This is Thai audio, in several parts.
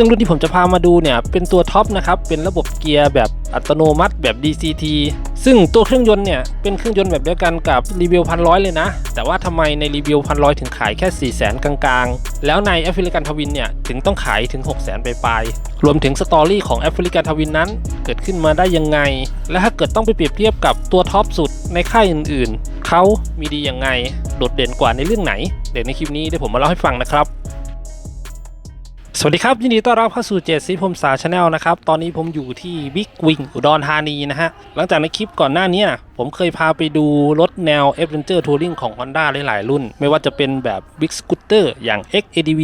ซึ่งรุ่นที่ผมจะพามาดูเนี่ยเป็นตัวท็อปนะครับเป็นระบบเกียร์แบบอัตโนมัติแบบ DCT ซึ่งตัวเครื่องยนต์เนี่ยเป็นเครื่องยนต์แบบเดียวกันกับรีวิวพันร้อยเลยนะ แต่ว่าทำไมในรีวิวพันร้อยถึงขายแค่4 0 0 0 0 0กลางๆ แล้วในแอฟริกันทวินเนี่ยถึงต้องขายถึง6 0 0 0 0 0ไปปลายๆรวมถึงสตอรี่ของแอฟริกันทวินนั้น เกิดขึ้นมาได้ยังไง และถ้าเกิดต้องไปเปรียบเทียบกับตัวท็อปสุดในค่ายอื่นๆเขามีดียังไง โดดเด่นกว่าในเรื่องไหน เดี๋ยวในคลิปนี้เดี๋ยวผมมาเล่าให้ฟังนะครับ สวัสดีครับ ยินดีต้อนรับเข้าสู่เจสีพมสาชาแนลนะครับ ตอนนี้ผมอยู่ที่บิ๊กวิงอุดรธานีนะฮะ หลังจากในคลิปก่อนหน้านี้ ผมเคยพาไปดูรถแนว Adventure Touring ของ Honda หลายๆ รุ่น ไม่ว่าจะเป็นแบบ Big Scooter อย่าง XADV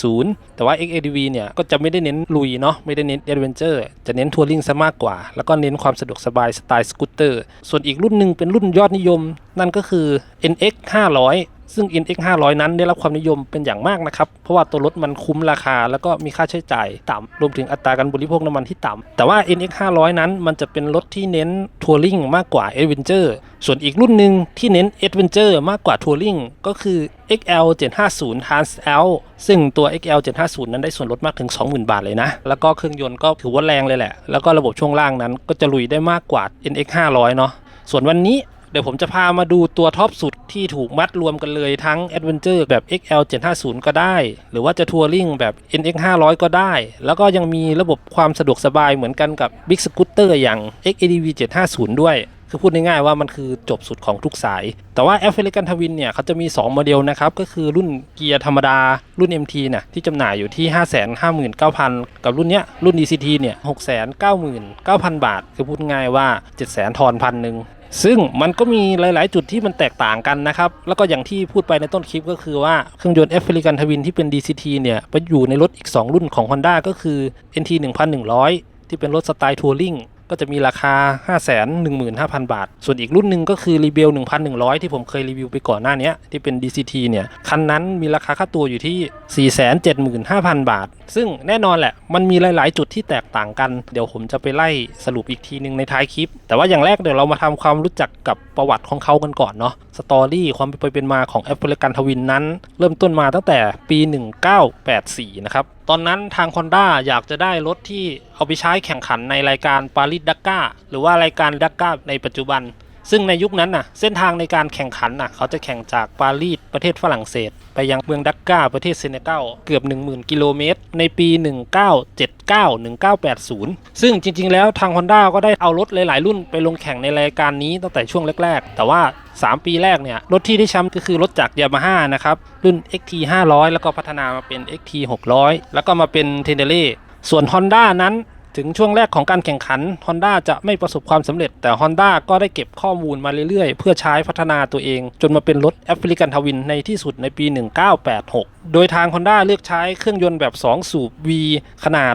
750 แต่ว่า XADV เนี่ย ก็จะไม่ได้เน้นลุยเนาะไม่ได้เน้น Adventure จะเน้น Touring ซะมากกว่า แล้วก็เน้นความสะดวกสบายสไตล์สกูตเตอร์ส่วนอีกรุ่นหนึ่งเป็นรุ่นยอดนิยม นั่นก็คือ NX 500ซึ่ง NX 500 นั้นได้รับความนิยมเป็นอย่างมากนะครับ เพราะว่าตัวรถมันคุ้มราคา แล้วก็มีค่าใช้จ่ายต่ำ รวมถึงอัตราการบริโภคน้ำมันที่ต่ำ แต่ว่า NX 500 นั้นมันจะเป็นรถที่เน้นทัวริงมากกว่า v e n t u r e ส่วนอีกรุ่นหนึ่งที่เน้น Adventure มากกว่าทัวริงก็คือ XL 750 Trans L ซึ่งตัว XL 750 นั้นได้ส่วนลดมากถึง 20,000 บาทเลยนะ แล้วก็เครื่องยนต์ก็ถือว่าแรงเลยแหละ แล้วก็ระบบช่วงล่างนั้นก็จะลุยได้มากกว่า NX 500 เนาะส่วนวันนี้เดี๋ยวผมจะพามาดูตัวท็อปสุดที่ถูกมัดรวมกันเลยทั้ง Adventure แบบ XL 750 ก็ได้ หรือว่าจะทัวริงแบบ NX 500 ก็ได้ แล้วก็ยังมีระบบความสะดวกสบายเหมือนกันกับ Big Scooter อย่าง XADV 750 ด้วย คือพูดง่ายๆว่ามันคือจบสุดของทุกสาย แต่ว่า a f r i c a n Twin เนี่ยเขาจะมี 2 โมเดลนะครับ ก็คือรุ่นเกียร์ธรรมดา รุ่น MT เนี่ยที่จำหน่ายอยู่ที่ 559,000 กับรุ่นเนี้ยรุ่น DCT เนี่ย699,000 บาท คือพูดง่ายว่า700,000ทอนพันหนึ่งซึ่งมันก็มีหลาย ๆ จุดที่มันแตกต่างกันนะครับ แล้วก็อย่างที่พูดไปในต้นคลิปก็คือว่า เครื่องยนต์ a f r i c a n Twin ที่เป็น DCT เนี่ยไปอยู่ในรถอีก 2 รุ่นของ Honda ก็คือ NT 1100 ที่เป็นรถสไตล์ทัวริง ก็จะมีราคา 515,000 บาท ส่วนอีกรุ่นหนึ่งก็คือ r e b e l 1,100 ที่ผมเคยรีวิวไปก่อนหน้านี้ที่เป็น DCT เนี่ย คันนั้นมีราคาค่าตัวอยู่ที่ 475,000 บาท ซึ่งแน่นอนแหละ มันมีหลาย ๆ จุดที่แตกต่างกัน เดี๋ยวผมจะไปไล่สรุปอีกทีหนึ่งในท้ายคลิป แต่ว่าอย่างแรกเดี๋ยวเรามาทำความรู้จักกับประวัติของเขากันก่อนเนาะ สตอรี่ความเป็นไปเป็นมาของแอปเปิกันทวินนั้น เริ่มต้นมาตั้งแต่ปี 1984 นะครับตอนนั้นทาง Honda อยากจะได้รถที่เอาไปใช้แข่งขันในรายการปารีสดักกาหรือว่ารายการดักกาในปัจจุบัน ซึ่งในยุคนั้นน่ะเส้นทางในการแข่งขันน่ะเขาจะแข่งจากปารีสประเทศฝรั่งเศส ไปยังเมืองดักกาประเทศเซเนกัลเกือบ 10,000 กิโลเมตร ในปี 1979 1980 ซึ่งจริงๆ แล้วทาง Honda ก็ได้เอารถหลายๆ รุ่นไปลงแข่งในรายการนี้ตั้งแต่ช่วงแรกๆ แต่ว่า 3 ปีแรกเนี่ย รถที่ได้แชมป์ก็คือรถจากยามาฮ่านะครับ รุ่น XT 500 แล้วก็พัฒนามาเป็น XT 600 แล้วก็มาเป็น t e n d e r e ส่วน Honda นั้น ถึงช่วงแรกของการแข่งขัน Honda จะไม่ประสบความสำเร็จ แต่ Honda ก็ได้เก็บข้อมูลมาเรื่อยๆ เพื่อใช้พัฒนาตัวเอง จนมาเป็นรถแอฟริกันทวินในที่สุดในปี 1986 โดยทาง Honda เลือกใช้เครื่องยนต์แบบ 2 สูบ V ขนาด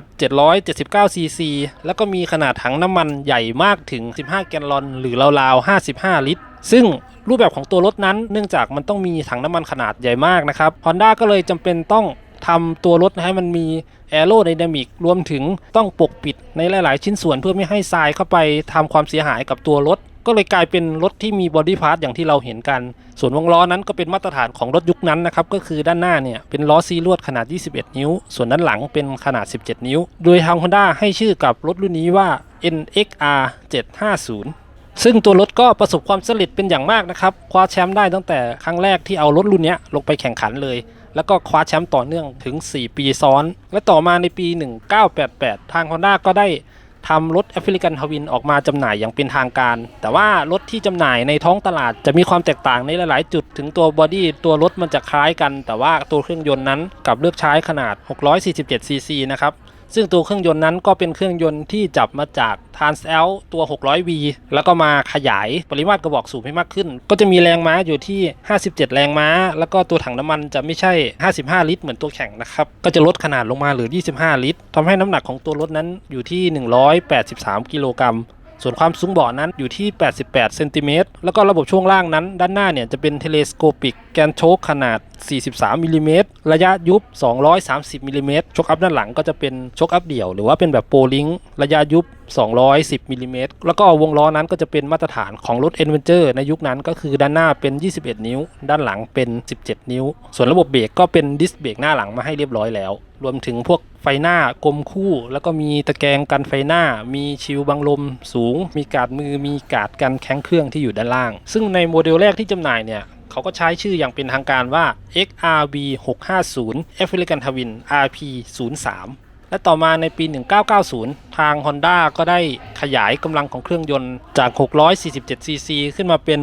779 cc แล้วก็มีขนาดถังน้ำมันใหญ่มากถึง 15 แกลลอน หรือราวๆ 55 ลิตร ซึ่งรูปแบบของตัวรถนั้นเนื่องจากมันต้องมีถังน้ำมันขนาดใหญ่มากนะครับ Honda ก็เลยจำเป็นต้อง ทำตัวรถให้มันมีแอโรไดนามิกรวมถึงต้องปกปิดในหลาย ๆ ชิ้นส่วนเพื่อไม่ให้ทรายเข้าไปทำความเสียหายกับตัวรถ ก็เลยกลายเป็นรถที่มีบอดี้พาร์ทอย่างที่เราเห็นกัน ส่วนวงล้อนั้นก็เป็นมาตรฐานของรถยุคนั้นนะครับ ก็คือด้านหน้าเนี่ยเป็นล้อซีลวดขนาด 21 นิ้ว ส่วนด้านหลังเป็นขนาด 17 นิ้ว โดยทาง Honda ให้ชื่อกับรถรุ่นนี้ว่า NXR 750ซึ่งตัวรถก็ประสบความสำเร็จเป็นอย่างมากนะครับ คว้าแชมป์ได้ตั้งแต่ครั้งแรกที่เอารถรุ่นเนี้ยลงไปแข่งขันเลย แล้วก็คว้าแชมป์ต่อเนื่องถึง 4 ปีซ้อน และต่อมาในปี 1988 ทาง Honda ก็ได้ทำรถแอฟริกันทวินออกมาจำหน่ายอย่างเป็นทางการ แต่ว่ารถที่จำหน่ายในท้องตลาดจะมีความแตกต่างในหลาย ๆ จุด ถึงตัวบอดี้ตัวรถมันจะคล้ายกัน แต่ว่าตัวเครื่องยนต์นั้นกับเลือกใช้ขนาด 647 ซีซีนะครับ ซึ่งตัวเครื่องยนต์นั้นก็เป็นเครื่องยนต์ที่จับมาจาก Trans L ตัว 600V แล้วก็มาขยายปริมาตรกระบอกสูบให้มากขึ้น ก็จะมีแรงม้าอยู่ที่ 57 แรงม้า แล้วก็ตัวถังน้ำมันจะไม่ใช่ 55 ลิตร เหมือนตัวแข่งนะครับ ก็จะลดขนาดลงมาเหลือ 25 ลิตรทำให้น้ำหนักของตัวรถนั้นอยู่ที่ 183 กิโลกรัม ส่วนความสูงเบาะนั้นอยู่ที่ 88 เซนติเมตร แล้วก็ระบบช่วงล่างนั้น ด้านหน้าเนี่ยจะเป็นเทเลสโคปิกแกนโชคขนาด 43 มิลลิเมตร ระยะยุบ 230 มิลลิเมตรโชคอัพด้านหลังก็จะเป็นโชคอัพเดี่ยว หรือว่าเป็นแบบโปรลิงระยะยุบ 210มิลลิเมตรแล้วก็วงล้อนั้นก็จะเป็นมาตรฐานของรถ a d v e n t u r e ในยุคนั้นก็คือด้านหน้าเป็น 21 นิ้ว ด้านหลังเป็น 17 นิ้ว ส่วนระบบเบรกก็เป็นดิสเบรกหน้าหลังมาให้เรียบร้อยแล้ว รวมถึงพวกไฟหน้ากลมคู่ แล้วก็มีตะแกรงกันไฟหน้า มีชิลบังลมสูง มีกาดมือมีกาดกันแข้งเครื่องที่อยู่ด้านล่าง ซึ่งในโมเดลแรกที่จำหน่ายเนี่ยเขาก็ใช้ชื่ออย่างเป็นทางการว่า XRV 650 African Twin RP 03 และต่อมาในปี 1990 ทาง Honda ก็ได้ขยายกำลังของเครื่องยนต์จาก 647 cc ขึ้นมาเป็น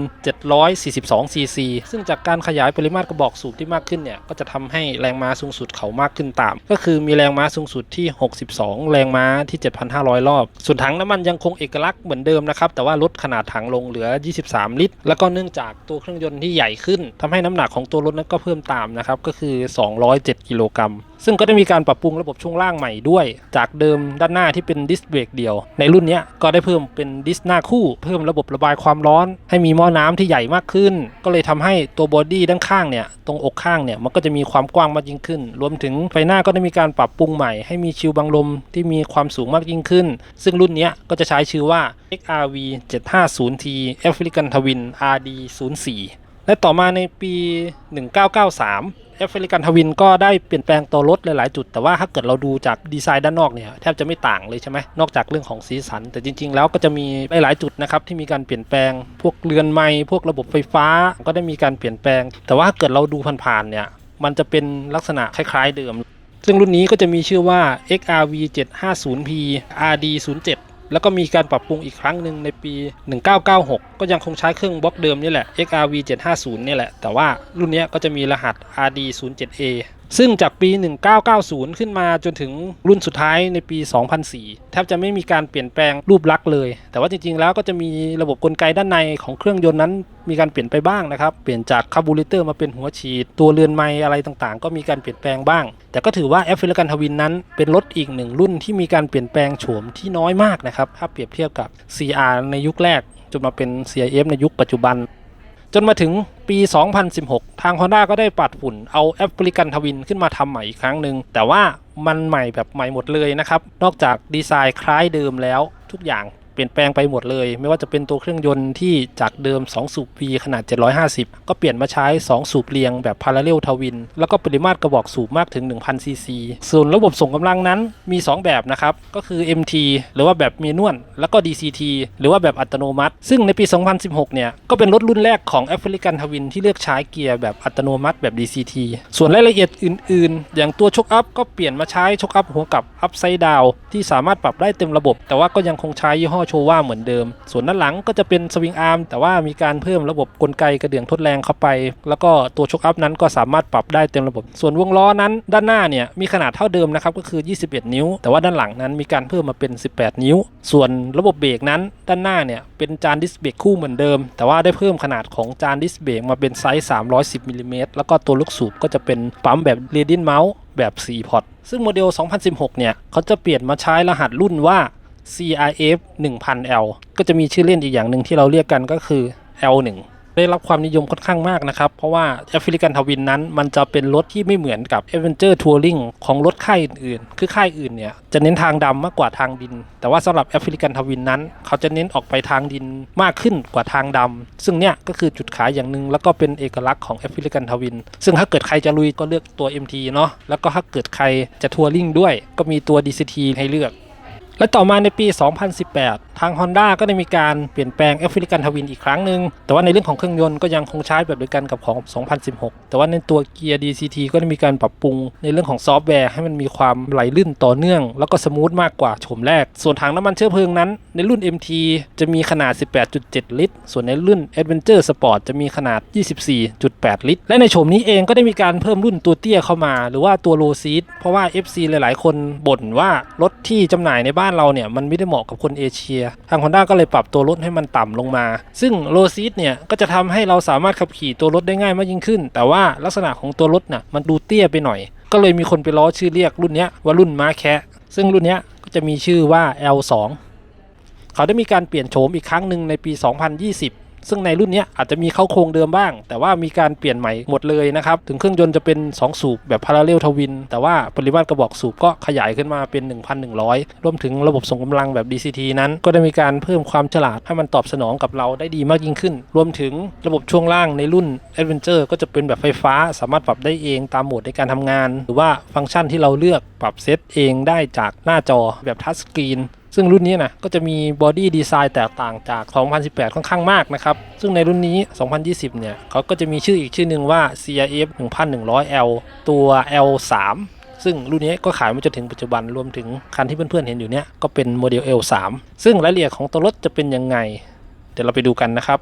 742 cc ซึ่งจากการขยายปริมาตรกระบอกสูบที่มากขึ้นเนี่ย ก็จะทำให้แรงม้าสูงสุดเขามากขึ้นตาม ก็คือมีแรงม้าสูงสุดที่ 62 แรงม้าที่ 7,500 รอบ ส่วนถังน้ำมันยังคงเอกลักษณ์เหมือนเดิมนะครับ แต่ว่าลดขนาดถังลงเหลือ 23 ลิตร แล้วก็เนื่องจากตัวเครื่องยนต์ที่ใหญ่ขึ้นทำให้น้ำหนักของตัวรถนั้นก็เพิ่มตามนะครับ ก็คือ 207 กิโลกรัม ซึ่งก็ได้มีการปรับปรุงระบบช่วงล่างใหม่ด้วย จากเดิมด้านหน้าที่เป็นดิสเบรกเดียว ในรุ่นนี้ก็ได้เพิ่มเป็นดิสหน้าคู่เพิ่มระบบระบายความร้อน ให้มีหม้อน้ำที่ใหญ่มากขึ้น ก็เลยทำให้ตัวบอดี้ด้านข้างเนี่ยตรงอกข้างเนี่ยมันก็จะมีความกว้างมากยิ่งขึ้น รวมถึงไฟหน้าก็ได้มีการปรับปรุงใหม่ให้มีชิลบังลมที่มีความสูงมากยิ่งขึ้น ซึ่งรุ่นนี้ก็จะใช้ชื่อว่า XRV 750T African Twin RD 04 และต่อมาในปี 1993 แอฟริกันทวินก็ได้เปลี่ยนแปลงตัวรถหลาย ๆ จุด แต่ว่าถ้าเกิดเราดูจากดีไซน์ด้านนอกเนี่ยแทบจะไม่ต่างเลยใช่ไหมนอกจากเรื่องของสีสัน แต่จริง ๆ แล้วก็จะมีหลาย ๆ จุดนะครับที่มีการเปลี่ยนแปลง พวกเรือนไม้พวกระบบไฟฟ้าก็ได้มีการเปลี่ยนแปลง แต่ว่าถ้าเกิดเราดูผ่าน ๆ เนี่ยมันจะเป็นลักษณะคล้าย ๆ เดิม ซึ่งรุ่นนี้ก็จะมีชื่อว่า XRV 750P RD 07 แล้วก็มีการปรับปรุงอีกครั้งหนึ่งในปี 1996 ก็ยังคงใช้เครื่องบล็อกเดิมนี่แหละ XRV 750นี่แหละ แต่ว่ารุ่นนี้ก็จะมีรหัส RD 07A ซึ่งจากปี 1990 ขึ้นมาจนถึงรุ่นสุดท้ายในปี 2004 แทบจะไม่มีการเปลี่ยนแปลงรูปลักษณ์เลย แต่ว่าจริงๆ แล้วก็จะมีระบบกลไกด้านในของเครื่องยนต์นั้น มีการเปลี่ยนไปบ้างนะครับ เปลี่ยนจากคาร์บูเรเตอร์มาเป็นหัวฉีด ตัวเรือนไม้อะไรต่างๆ ก็มีการเปลี่ยนแปลงบ้าง แต่ก็ถือว่าแอฟริกันทวินนั้น เป็นรถอีกหนึ่งรุ่นที่มีการเปลี่ยนแปลงโฉมที่น้อยมากนะครับ ถ้าเปรียบเทียบกับ CR ในยุคแรกจนมาเป็น CRF ในยุคปัจจุบัน จนมาถึงปี 2016 ทาง Honda ก็ได้ปัดฝุ่นเอาแอฟริกันทวินขึ้นมาทำใหม่อีกครั้งหนึ่ง แต่ว่ามันใหม่แบบใหม่หมดเลยนะครับ นอกจากดีไซน์คล้ายเดิมแล้วทุกอย่าง เปลี่ยนแปลงไปหมดเลย ไม่ว่าจะเป็นตัวเครื่องยนต์ที่จากเดิม 2 สูบ V ขนาด 750 ก็เปลี่ยนมาใช้ 2 สูบเรียงแบบ Parallel Twin แล้วก็ปริมาตรกระบอกสูบมากถึง 1000 cc ส่วนระบบส่งกำลังนั้นมี 2 แบบนะครับ ก็คือ MT หรือว่าแบบเมนวลแล้วก็ DCT หรือว่าแบบอัตโนมัติ ซึ่งในปี 2016 เนี่ย ก็เป็นรถรุ่นแรกของ African Twin ที่เลือกใช้เกียร์แบบอัตโนมัติแบบ DCT ส่วนรายละเอียดอื่น ๆ อย่างตัวชกอัพก็เปลี่ยนมาใช้ชกอัพหัวกับ Upside Down ที่สามารถปรับได้เต็มระบบ แต่ว่าก็ยังคงใช้ยี่ห้อโชว่าเหมือนเดิม ส่วนด้านหลังก็จะเป็นสวิงอาร์มแต่ว่ามีการเพิ่มระบบกลไกกระเดื่องทดแรงเข้าไป แล้วก็ตัวชกอัพนั้นก็สามารถปรับได้เต็มระบบ ส่วนวงล้อนั้นด้านหน้าเนี่ยมีขนาดเท่าเดิมนะครับก็คือ 21 นิ้ว แต่ว่าด้านหลังนั้นมีการเพิ่มมาเป็น 18 นิ้ว ส่วนระบบเบรกนั้นด้านหน้าเนี่ยเป็นจานดิสเบรกคู่เหมือนเดิม แต่ว่าได้เพิ่มขนาดของจานดิสเบรกมาเป็นไซส์ 310มิลลิเมตรแล้วก็ตัวลูกสูบก็จะเป็นปั๊มแบบเรดินเมาส์แบบ 4 พอร์ตซึ่งโมเดล 2016 เนี่ยเขาจะเปลี่ยนมาใช้รหัสรุ่นว่า CRF 1000L ก็จะมีชื่อเล่นอีกอย่างหนึ่งที่เราเรียกกันก็คือ L1 ได้รับความนิยมค่อนข้างมากนะครับ เพราะว่า African Twin นั้น มันจะเป็นรถที่ไม่เหมือนกับ Adventure Touring ของรถค่ายอื่นๆ คือค่ายอื่นเนี่ย จะเน้นทางดำมากกว่าทางดิน แต่ว่าสำหรับ African Twin นั้น เขาจะเน้นออกไปทางดินมากขึ้นกว่าทางดำซึ่งเนี่ยก็คือจุดขายอย่างหนึ่งแล้วก็เป็นเอกลักษณ์ของ African Twin ซึ่งถ้าเกิดใครจะลุยก็เลือกตัว MT เนาะแล้วก็ถ้าเกิดใครจะทัวริงด้วย ก็มีตัว DCT ให้เลือก และต่อมาในปี 2018ทาง Honda ก็ได้มีการเปลี่ยนแปลง African Twin อีกครั้งหนึ่งแต่ว่าในเรื่องของเครื่องยนต์ก็ยังคงใช้แบบเดียวกันกับของ 2016 แต่ว่าในตัวเกียร์ DCT ก็ได้มีการปรับปรุงในเรื่องของซอฟต์แวร์ให้มันมีความไหลลื่นต่อเนื่อง แล้วก็สมูทมากกว่าโฉมแรก ส่วนถังน้ำมันเชื้อเพลิงนั้น ในรุ่น MT จะมีขนาด 18.7 ลิตร ส่วนในรุ่น Adventure Sport จะมีขนาด 24.8 ลิตร และในโฉมนี้เองก็ได้มีการเพิ่มรุ่นตัวเตี้ยเข้ามา หรือว่าตัว low seat เพราะว่า FC หลาย ๆ คนบ่นว่ารถที่จำหน่ายในบ้านเราเนี่ยมันไม่ได้เหมาะกับคนเอเชียทาง Honda ก็เลยปรับตัวรถให้มันต่ำลงมา ซึ่งโลซีดเนี่ยก็จะทำให้เราสามารถขับขี่ตัวรถได้ง่ายมากยิ่งขึ้น แต่ว่าลักษณะของตัวรถน่ะมันดูเตี้ยไปหน่อย ก็เลยมีคนไปล้อชื่อเรียกรุ่นนี้ว่ารุ่นม้าแคะซึ่งรุ่นนี้ก็จะมีชื่อว่า L2 เขาได้มีการเปลี่ยนโฉมอีกครั้งหนึ่งในปี 2020 ซึ่งในรุ่นนี้อาจจะมีเข้าโครงเดิมบ้าง แต่ว่ามีการเปลี่ยนใหม่หมดเลยนะครับ ถึงเครื่องยนต์จะเป็น 2 สูบแบบพาราเรลทวิน แต่ว่าปริมาตรกระบอกสูบก็ขยายขึ้นมาเป็น 1,100 รวมถึงระบบส่งกำลังแบบ DCT นั้น ก็ได้มีการเพิ่มความฉลาดให้มันตอบสนองกับเราได้ดีมากยิ่งขึ้น รวมถึงระบบช่วงล่างในรุ่น Adventure ก็จะเป็นแบบไฟฟ้า สามารถปรับได้เองตามโหมดในการทำงาน หรือว่าฟังก์ชันที่เราเลือกปรับเซตเองได้จากหน้าจอแบบทัชสกรีน ซึ่งรุ่นนี้นะก็จะมีบอดี้ดีไซน์แตกต่างจาก 2018 ค่อนข้างมากนะครับ ซึ่งในรุ่นนี้ 2020 เนี่ยเขาก็จะมีชื่ออีกชื่อหนึ่งว่า CRF 1100L ตัว L3 ซึ่งรุ่นนี้ก็ขายมาจนถึงปัจจุบันรวมถึงคันที่เพื่อนๆเห็นอยู่เนี่ยก็เป็นโมเดล L3 ซึ่งรายละเอียดของตัวรถจะเป็นยังไง เดี๋ยวเราไปดูกันนะครับ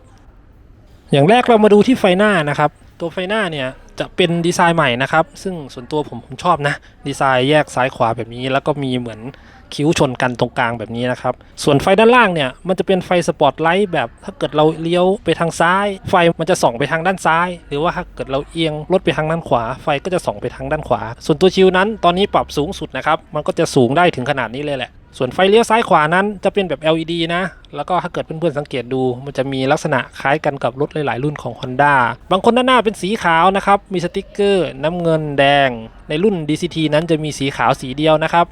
อย่างแรกเรามาดูที่ไฟหน้านะครับ ตัวไฟหน้าเนี่ยจะเป็นดีไซน์ใหม่นะครับ ซึ่งส่วนตัวผมผมชอบนะ ดีไซน์แยกซ้ายขวาแบบนี้ แล้วก็มีเหมือนคิ้วชนกันตรงกลางแบบนี้นะครับ ส่วนไฟด้านล่างเนี่ยมันจะเป็นไฟสปอตไลท์แบบถ้าเกิดเราเลี้ยวไปทางซ้าย ไฟมันจะส่องไปทางด้านซ้าย หรือว่าถ้าเกิดเราเอียงรถไปทางด้านขวา ไฟก็จะส่องไปทางด้านขวา ส่วนตัวชิวนั้นตอนนี้ปรับสูงสุดนะครับ มันก็จะสูงได้ถึงขนาดนี้เลยแหละ ส่วนไฟเลี้ยวซ้ายขวานั้นจะเป็นแบบ LED นะ แล้วก็ถ้าเกิดเพื่อนๆสังเกตดู มันจะมีลักษณะคล้ายกันกับรถหลายๆรุ่นของ Honda บางคนด้านหน้าเป็นสีขาวนะครับ มีสติกเกอร์น้ำเงินแดง ในรุ่น DCT นั้นจะมีสีขาวสีเดียวนะครับ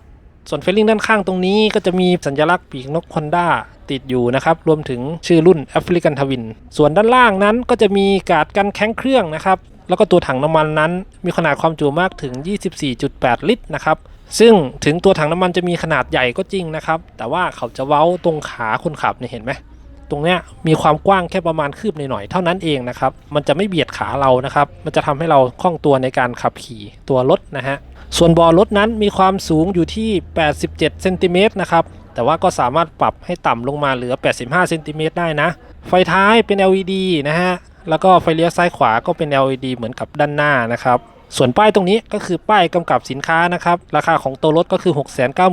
ส่วนเฟลลิ่งด้านข้างตรงนี้ก็จะมีสัญลักษณ์ปีกนก Honda ติดอยู่นะครับ รวมถึงชื่อรุ่น African Twin ส่วนด้านล่างนั้นก็จะมีกาดกันแข้งเครื่องนะครับ แล้วก็ตัวถังน้ำมันนั้น มีขนาดความจุมากถึง 24.8 ลิตรนะครับ ซึ่งถึงตัวถังน้ำมันจะมีขนาดใหญ่ก็จริงนะครับ แต่ว่าเขาจะเว้าตรงขาคนขับเนี่ยเห็นไหมตรงเนี้ยมีความกว้างแค่ประมาณคืบหน่อยๆเท่านั้นเองนะครับ มันจะไม่เบียดขาเรานะครับ มันจะทำให้เราคล่องตัวในการขับขี่ตัวรถนะฮะ ส่วนบอรถนั้นมีความสูงอยู่ที่ 87เซนติเมตรนะครับ แต่ว่าก็สามารถปรับให้ต่ำลงมาเหลือ 85เซนติเมตรได้นะ ไฟท้ายเป็น LED นะฮะ แล้วก็ไฟเลี้ยวซ้ายขวาก็เป็น LED เหมือนกับด้านหน้านะครับ ส่วนป้ายตรงนี้ก็คือป้ายกำกับสินค้านะครับ ราคาของตัวรถก็คือ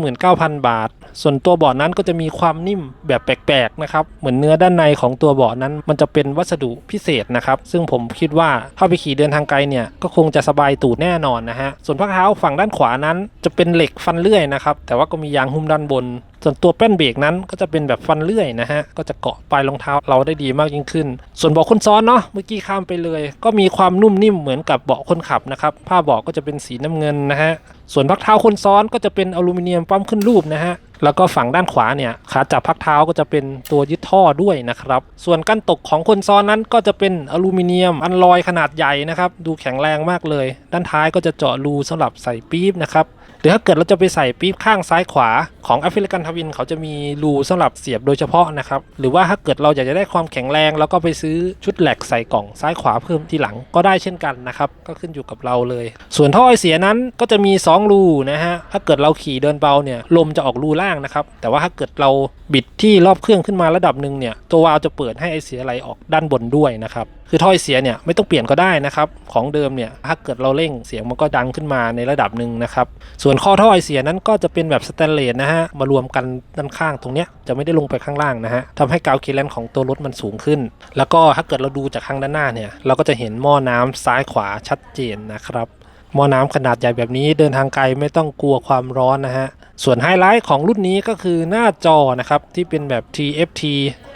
699,000 บาท ส่วนตัวเบาะนั้นก็จะมีความนิ่มแบบแปลกๆนะครับ เหมือนเนื้อด้านในของตัวเบาะนั้น มันจะเป็นวัสดุพิเศษนะครับ ซึ่งผมคิดว่าถ้าไปขี่เดินทางไกลเนี่ย ก็คงจะสบายตูดแน่นอนนะฮะ ส่วนพักเท้าฝั่งด้านขวานั้นจะเป็นเหล็กฟันเลื่อยนะครับ แต่ว่าก็มียางหุ้มด้านบนส่วนตัวแป้นเบรกนั้นก็จะเป็นแบบฟันเลื่อยนะฮะ ก็จะเกาะปลายรองเท้าเราได้ดีมากยิ่งขึ้น ส่วนเบาะคนซ้อนเนาะเมื่อกี้ข้ามไปเลย ก็มีความนุ่มนิ่มเหมือนกับเบาะคนขับนะครับ ผ้าเบาะก็จะเป็นสีน้ำเงินนะฮะ ส่วนพักเท้าคนซ้อนก็จะเป็นอลูมิเนียมปั๊มขึ้นรูปนะฮะ แล้วก็ฝั่งด้านขวาเนี่ยขาจับพักเท้าก็จะเป็นตัวยึดท่อด้วยนะครับ ส่วนกันตกของคนซ้อนนั้นก็จะเป็นอลูมิเนียมอันลอยขนาดใหญ่นะครับ ดูแข็งแรงมากเลย ด้านท้ายก็จะเจาะรูสำหรับใส่ปี๊บนะครับ รือถ้าเกิดเราจะไปใส่ปี๊บข้างซ้ายขวาของแอฟริกันทวินเขาจะมีรูสำหรับเสียบโดยเฉพาะนะครับ หรือว่าถ้าเกิดเราอยากจะได้ความแข็งแรง แล้วก็ไปซื้อชุดแหลกใส่กล่องซ้ายขวาเพิ่มทีหลังก็ได้เช่นกันนะครับ ก็ขึ้นอยู่กับเราเลย ส่วนท่อไอเสียนั้นก็จะมี 2 รูนะฮะ ถ้าเกิดเราขี่เดินเบาเนี่ยลมจะออกรูล่างนะครับ แต่ว่าถ้าเกิดเราบิดที่รอบเครื่องขึ้นมาระดับหนึ่งเนี่ยตัววาล์วจะเปิดให้ไอเสียไหลออกด้านบนด้วยนะครับคือถ้อยเสียเนี่ยไม่ต้องเปลี่ยนก็ได้นะครับของเดิมเนี่ยถ้าเกิดเราเร่งเสียงมันก็ดังขึ้นมาในระดับหนึ่งนะครับส่วนข้อถ้อยเสียนั้นก็จะเป็นแบบสแตนเลสนะฮะ มารวมกันด้านข้างตรงเนี้ยจะไม่ได้ลงไปข้างล่างนะฮะทำให้กาวเคลนของตัวรถมันสูงขึ้น แล้วก็ถ้าเกิดเราดูจากข้างด้านหน้าเนี่ย เราก็จะเห็นหม้อน้ำซ้ายขวาชัดเจนนะครับ หม้อน้ำขนาดใหญ่แบบนี้เดินทางไกลไม่ต้องกลัวความร้อนนะฮะ ส่วนไฮไลท์ของรุ่นนี้ก็คือหน้าจอนะครับที่เป็นแบบ TFT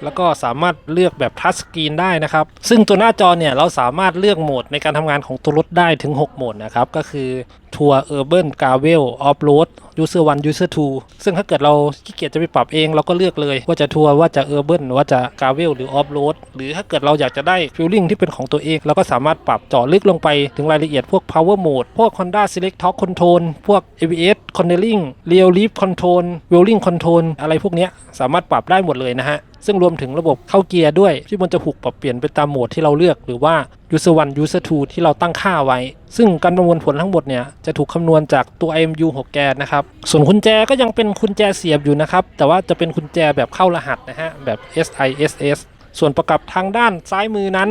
แล้วก็สามารถเลือกแบบทัชสกรีนได้นะครับ ซึ่งตัวหน้าจอเนี่ยเราสามารถเลือกโหมดในการทำงานของตัวรถได้ถึง 6 โหมดนะครับ ก็คือทัวร์เออร์เบิร์นกาเวลออฟโรดยูเซอร์วันยูเซอร์ทูซึ่งถ้าเกิดเราขี้เกียจจะไปปรับเองเราก็เลือกเลย ว่าจะทัวร์ว่าจะเออร์เบิร์นว่าจะกาเวลหรือออฟโรดหรือถ้าเกิดเราอยากจะได้ฟิลลิ่งที่เป็นของตัวเองเราก็สามารถปรับเจาะลึกลงไปถึงรายละเอียดพวก power mode พวก Honda Select Torque Control พวก ABS Cornering Real Leaf Control Wheeling Control อะไรพวกนี้สามารถปรับได้หมดเลยนะฮะ ซึ่งรวมถึงระบบเข้าเกียร์ด้วย ที่มันจะถูกปรับเปลี่ยนไปตามโหมดที่เราเลือกหรือว่า user 1 user 2 ที่เราตั้งค่าไว้ ซึ่งการประมวลผลทั้งหมดเนี่ยจะถูกคำนวณจากตัว IMU 6แกนนะครับส่วนกุญแจก็ยังเป็นกุญแจเสียบอยู่นะครับแต่ว่าจะเป็นกุญแจแบบเข้ารหัสนะฮะแบบ SISS ส่วนประกับทางด้านซ้ายมือนั้น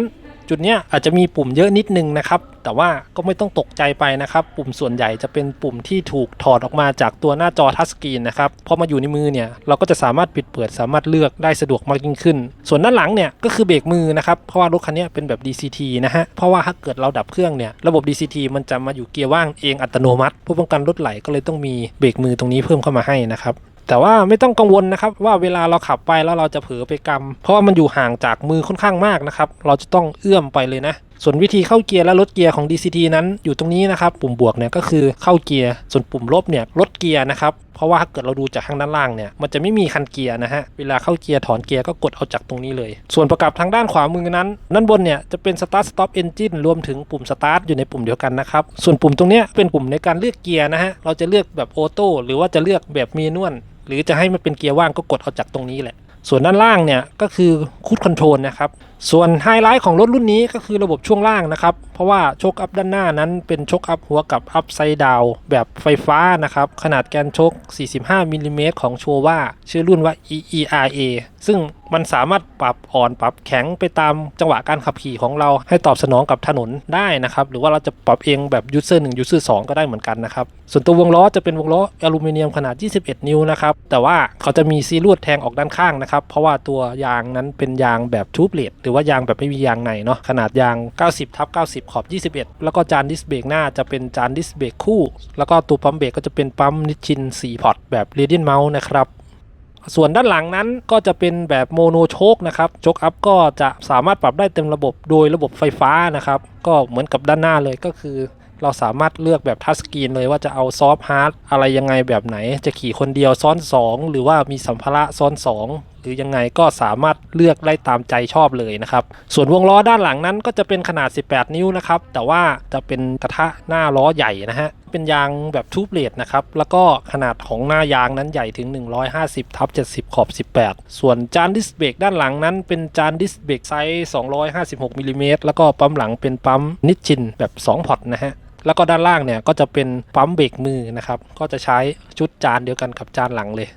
จุดเนี้ยอาจจะมีปุ่มเยอะนิดนึงนะครับ แต่ว่าก็ไม่ต้องตกใจไปนะครับ ปุ่มส่วนใหญ่จะเป็นปุ่มที่ถูกถอดออกมาจากตัวหน้าจอทัชสกรีนนะครับพอมาอยู่ในมือเนี่ยเราก็จะสามารถปิดเปิดสามารถเลือกได้สะดวกมากยิ่งขึ้น ส่วนด้านหลังเนี่ยก็คือเบรกมือนะครับเพราะว่ารถคันนี้เป็นแบบ DCT นะฮะเพราะว่าถ้าเกิดเราดับเครื่องเนี่ยระบบ DCT มันจะมาอยู่เกียร์ว่างเองอัตโนมัติเพื่อป้องกันรถไหลก็เลยต้องมีเบรกมือตรงนี้เพิ่มเข้ามาให้นะครับ แต่ว่าไม่ต้องกังวลนะครับว่าเวลาเราขับไปแล้วเราจะเผลอไปกำเพราะว่ามันอยู่ห่างจากมือค่อนข้างมากนะครับ เราจะต้องเอื้อมไปเลยนะ ส่วนวิธีเข้าเกียร์และลดเกียร์ของ DCT นั้นอยู่ตรงนี้นะครับ ปุ่มบวกเนี่ยก็คือเข้าเกียร์ ส่วนปุ่มลบเนี่ยลดเกียร์นะครับ เพราะว่าถ้าเกิดเราดูจากข้างด้านล่างเนี่ยมันจะไม่มีคันเกียร์นะฮะ เวลาเข้าเกียร์ถอนเกียร์ก็กดเอาจากตรงนี้เลย ส่วนประกับทางด้านขวามือนั้น ด้านบนเนี่ยจะเป็น Start Stop Engine รวมถึงปุ่ม Start อยู่ในปุ่มเดียวกันนะครับ ส่วนปุ่มตรงนี้เป็นปุ่มในการเลือกเกียร์นะฮะ เราจะเลือกแบบออโต้หรือว่าจะเลือกแบบมีนวลหรือจะให้มันเป็นเกียร์ว่างก็กดเอาจากตรงนี้แหละ ส่วนด้านล่างเนี่ยก็คือคูดคอนโทรลนะครับ ส่วนไฮไลท์ของรถรุ่นนี้ก็คือระบบช่วงล่างนะครับ เพราะว่าโชคอัพด้านหน้านั้นเป็นโชคอัพหัวกับอัพไซด์ดาวแบบไฟฟ้านะครับ ขนาดแกนโชค 45มิลลิเมตรของโชว่าชื่อรุ่นว่า EERA ซึ่ง มันสามารถปรับอ่อนปรับแข็งไปตามจังหวะการขับขี่ของเราให้ตอบสนองกับถนนได้นะครับ หรือว่าเราจะปรับเองแบบยูเซอร์1ยูเซอร์2ก็ได้เหมือนกันนะครับ ส่วนตัววงล้อจะเป็นวงล้ออลูมิเนียมขนาด 21 นิ้วนะครับ แต่ว่าเขาจะมีซีลวดแทงออกด้านข้างนะครับ เพราะว่าตัวยางนั้นเป็นยางแบบทูบเลดหรือว่ายางแบบไม่มียางในเนาะขนาดยาง 90ทับ90 ขอบ 21 แล้วก็จานดิสเบรกหน้าจะเป็นจานดิสเบรกคู่ แล้วก็ตัวปั๊มเบรกก็จะเป็นปั๊มนิชชิน4พอร์ตแบบเรเดียนเมาส์นะครับ ส่วนด้านหลังนั้นก็จะเป็นแบบโมโนโชคนะครับโชคอัพก็จะสามารถปรับได้เต็มระบบโดยระบบไฟฟ้านะครับ ก็เหมือนกับด้านหน้าเลยก็คือ เราสามารถเลือกแบบทัชสกรีนเลยว่าจะเอาซอฟต์ฮาร์ดอะไรยังไงแบบไหน จะขี่คนเดียวซ้อน 2 หรือว่ามีสัมภาระซ้อน 2หรือยังไงก็สามารถเลือกได้ตามใจชอบเลยนะครับ ส่วนวงล้อด้านหลังนั้นก็จะเป็นขนาด 18 นิ้วนะครับ แต่ว่าจะเป็นกระทะหน้าล้อใหญ่นะฮะ เป็นยางแบบทูบเลดนะครับ แล้วก็ขนาดของหน้ายางนั้นใหญ่ถึง 150ทับ70 ขอบ 18 ส่วนจานดิสเบรกด้านหลังนั้นเป็นจานดิสเบรกไซส์ 256มิลลิเมตรแล้วก็ปั๊มหลังเป็นปั๊มนิชชินแบบ 2 พอร์ตนะฮะแล้วก็ด้านล่างเนี่ยก็จะเป็นปั๊มเบรกมือนะครับ ก็จะใช้ชุดจานเดียวกันกับจานหลังเลย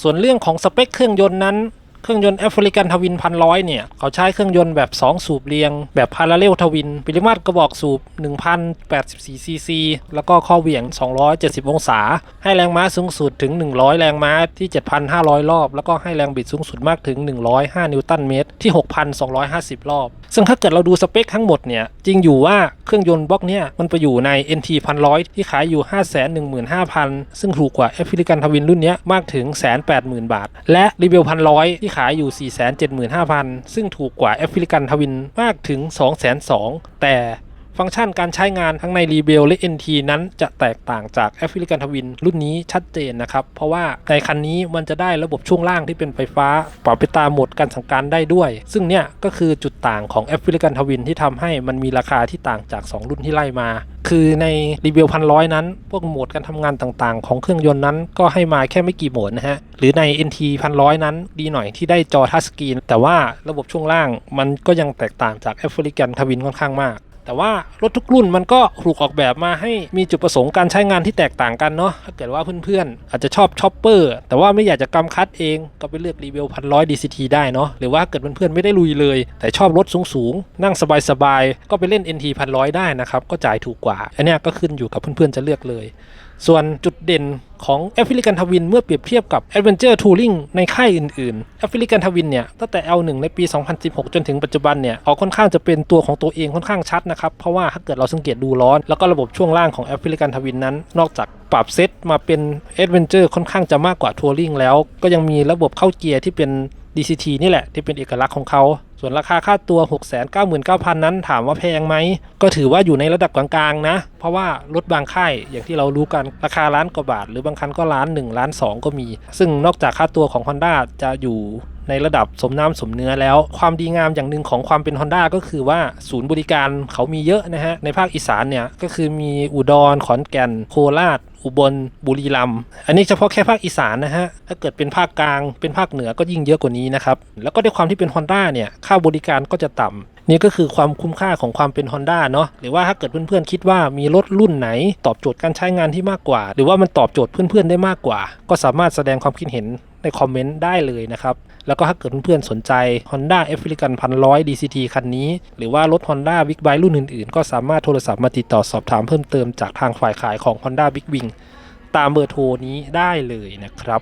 ส่วนเรื่องของสเปคเครื่องยนต์นั้น เครื่องยนต์แอฟริกันทวินพันร้อยเนี่ย เขาใช้เครื่องยนต์แบบ 2 สูบเรียง แบบพาราเรลทวิน ปริมาตรกระบอกสูบ 1084ซีซี แล้วก็ข้อเหวี่ยง 270 องศา ให้แรงม้าสูงสุดถึง 100 แรงม้าที่ 7,500 รอบ แล้วก็ให้แรงบิดสูงสุดมากถึง 105 นิวตันเมตรที่ 6,250 รอบ ซึ่งถ้าเกิดเราดูสเปคทั้งหมดเนี่ย จริงอยู่ว่าเครื่องยนต์บล็อกเนี่ยมันไปอยู่ใน NT 1,100 ที่ขายอยู่ 515,000 ซึ่งถูกกว่าแอฟริกันทวินรุ่นนี้มากถึง 180,000 บาท และรีเวล1,100ที่ขายอยู่ 475,000 ซึ่งถูกกว่าแอฟริกันทวินมากถึง 2 2 0 0 0แต่ ฟังก์ชันการใช้งานทั้งในรีเบลและ NT นั้นจะแตกต่างจากแอฟริกันทวินรุ่นนี้ชัดเจนนะครับ เพราะว่าในคันนี้มันจะได้ระบบช่วงล่างที่เป็นไฟฟ้าปรับไปตามโหมดการสั่งการได้ด้วย ซึ่งเนี่ยก็คือจุดต่างของแอฟริกันทวินที่ทำให้มันมีราคาที่ต่างจาก 2 รุ่นที่ไล่มา คือในรีเบลพันร้อยนั้น พวกโหมดการทำงานต่างๆ ของเครื่องยนต์นั้นก็ให้มาแค่ไม่กี่โหมดนะฮะหรือใน NT พันร้อยนั้นดีหน่อยที่ได้จอทัชสกรีนแต่ว่าระบบช่วงล่างมันก็ยังแตกต่างจากแอฟริกันทวินค่อนข้างมาก แต่ว่ารถทุกรุ่นมันก็ถูกออกแบบมาให้มีจุดประสงค์การใช้งานที่แตกต่างกันเนาะถ้าเกิดว่าเพื่อนๆ อาจจะชอบชอปเปอร์แต่ว่าไม่อยากจะกำคัดเองก็ไปเลือกรีเวลพันร้อยดีซีทีได้เนาะหรือว่าเกิดเพื่อนๆไม่ได้ลุยเลย แต่ชอบรถสูงๆ นั่งสบายๆ ก็ไปเล่น NT พันร้อยได้นะครับก็จ่ายถูกกว่า อันเนี้ยก็ขึ้นอยู่กับเพื่อนๆจะเลือกเลย ส่วนจุดเด่นของแอฟริกันทวินเมื่อเปรียบเทียบกับ Adventure Touring ในค่ายอื่นๆแอฟริกันทวินเนี่ยตั้งแต่ L1 ในปี 2016 จนถึงปัจจุบันเนี่ยเขาค่อนข้างจะเป็นตัวของตัวเองค่อนข้างชัดนะครับ เพราะว่าถ้าเกิดเราสังเกตดูร้อน แล้วก็ระบบช่วงล่างของแอฟริกันทวินนั้น นอกจากปรับเซตมาเป็น Adventure ค่อนข้างจะมากกว่า Touring แล้ว ก็ยังมีระบบเข้าเกียร์ที่เป็น DCT นี่แหละที่เป็นเอกลักษณ์ของเขา ส่วนราคาค่าตัว 699,000 นั้นถามว่าแพงไหม ก็ถือว่าอยู่ในระดับกลางๆนะ เพราะว่ารถบางค่ายอย่างที่เรารู้กันราคาล้านกว่าบาท หรือบางคันก็ล้าน1ล้าน2 ก็มี ซึ่งนอกจากค่าตัวของ Honda จะอยู่ ในระดับสมน้ำสมเนื้อแล้ว ความดีงามอย่างหนึ่งของความเป็น Honda ก็คือว่าศูนย์บริการเขามีเยอะนะฮะ ในภาคอีสานเนี่ย ก็คือมีอุดรขอนแก่น โคราชอุบลบุรีรัมย์อันนี้เฉพาะแค่ภาคอีสานนะฮะ ถ้าเกิดเป็นภาคกลางเป็นภาคเหนือก็ยิ่งเยอะกว่านี้นะครับ แล้วก็ด้วยความที่เป็น Honda เนี่ยค่าบริการก็จะต่ำนี่ก็คือความคุ้มค่าของความเป็น Honda เนาะหรือว่าถ้าเกิดเพื่อนๆคิดว่ามีรถรุ่นไหน ตอบโจทย์การใช้งานที่มากกว่า หรือว่ามันตอบโจทย์เพื่อนๆได้มากกว่า ก็สามารถแสดงความคิดเห็นในคอมเมนต์ได้เลยนะครับ แล้วก็ถ้าเกิดเพื่อนๆสนใจ Honda a f r i c a n 1,100 DCT คันนี้ หรือว่ารถ Honda Big Bike รุ่นอื่นๆ ก็สามารถโทรศัพท์มาติดต่อสอบถามเพิ่มเติมจากทางฝ่ายขายของ Honda Big Wing ตามเบอร์โทรนี้ได้เลยนะครับ